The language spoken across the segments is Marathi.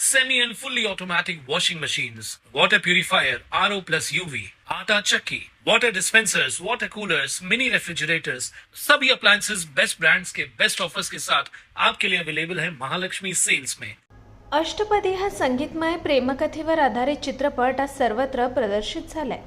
semi and fully automatic washing machines, water purifier, RO plus UV, आटा चक्की, water dispensers, water coolers, mini refrigerators, सभी appliances बेस्ट ब्रांड्स के बेस्ट ऑफर्स के साथ आपके लिए अवेलेबल है महालक्ष्मी सेल्स में। अष्टपदी हा संगीतमय प्रेमकथेवर आधारित चित्रपट आज सर्वत्र प्रदर्शित झालाय.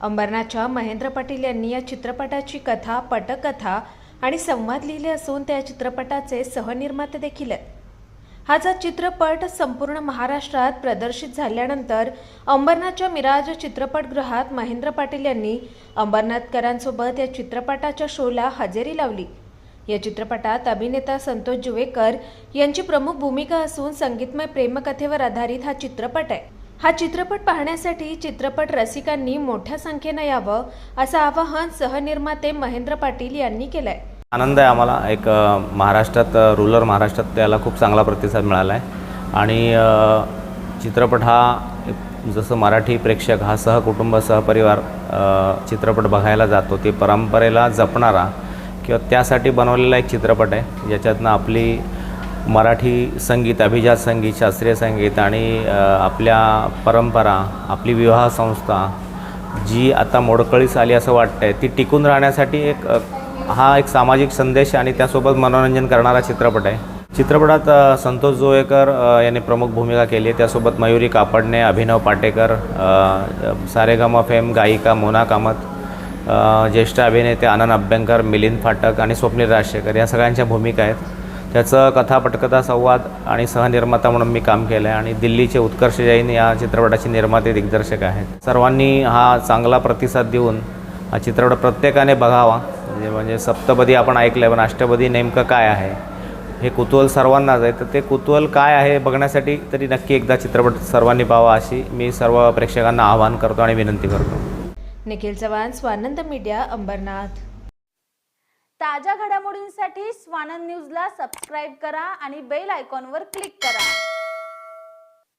अंबरनाथच्या महेंद्र पाटील यांनी या चित्रपटाची कथा पटकथा आणि संवाद लिहिले असून त्या चित्रपटाचे सहनिर्माते देखील आहेत. हा जा चित्रपट संपूर्ण महाराष्ट्रात प्रदर्शित झाल्यानंतर अंबरनाथच्या मिराज चित्रपटगृहात महेंद्र पाटील यांनी अंबरनाथकरांसोबत या चित्रपटाच्या शोला हजेरी लावली. या चित्रपटात अभिनेता संतोष जुवेकर यांची प्रमुख भूमिका असून संगीतमय प्रेमकथेवर आधारित हा चित्रपट आहे. हा चित्रपट पाहण्यासाठी चित्रपट रसिकांनी मोठ्या संख्येनं यावं असं आवाहन सहनिर्माते महेंद्र पाटील यांनी केलंय. आनंद आहे आम्हाला. एक महाराष्ट्रात रुरल महाराष्ट्रात त्याला खूप चांगला प्रतिसाद मिळाला आहे आणि चित्रपट हा जसं मराठी प्रेक्षक हा सहकुटुंब सहपरिवार चित्रपट बघायला जातो ते परंपरेला जपणारा किंवा त्यासाठी बनवलेला एक चित्रपट आहे. ज्याच्यातनं आपली मराठी संगीत अभिजात संगीत शास्त्रीय संगीत आणि आपल्या परंपरा आपली विवाह संस्था जी आता मोडकळीस आली असं वाटतंय ती टिकून राहण्यासाठी एक हा एक सामाजिक संदेश आणि त्यासोबत मनोरंजन करणारा चित्रपट आहे. चित्रपटात संतोष जोयेकर यांनी प्रमुख भूमिका केली आहे. त्यासोबत मयुरी कापडणे अभिनव पाटेकर अ, सारेगम फेम गायिका मोना कामत ज्येष्ठ अभिनेते आनंद अभ्यंकर मिलिंद फाटक आणि स्वप्नील राजशेखर या सगळ्यांच्या भूमिका आहेत. त्याचं कथा पटकथा संवाद आणि सहनिर्माता म्हणून मी काम केलं आहे आणि दिल्लीचे उत्कर्ष जैन या चित्रपटाचे निर्माते दिग्दर्शक आहेत. सर्वांनी हा चांगला प्रतिसाद देऊन हा चित्रपट प्रत्येकाने बघावा. म्हणजे म्हणजे सप्तपदी आपण ऐकलं आहे पण अष्टपदी नेमकं काय आहे? हे कुतूहल सर्वांनाच आहे. तर ते कुतूहल काय आहे बघण्यासाठी तरी नक्की एकदा चित्रपट सर्वांनी पाहावा अशी मी सर्व प्रेक्षकांना आवाहन करतो आणि विनंती करतो. निखिल चव्हाण स्वानंद मीडिया अंबरनाथ. ताज्या घडामोडींसाठी स्वानंद न्यूजला सबस्क्राईब करा आणि बेल आयकॉनवर क्लिक करा.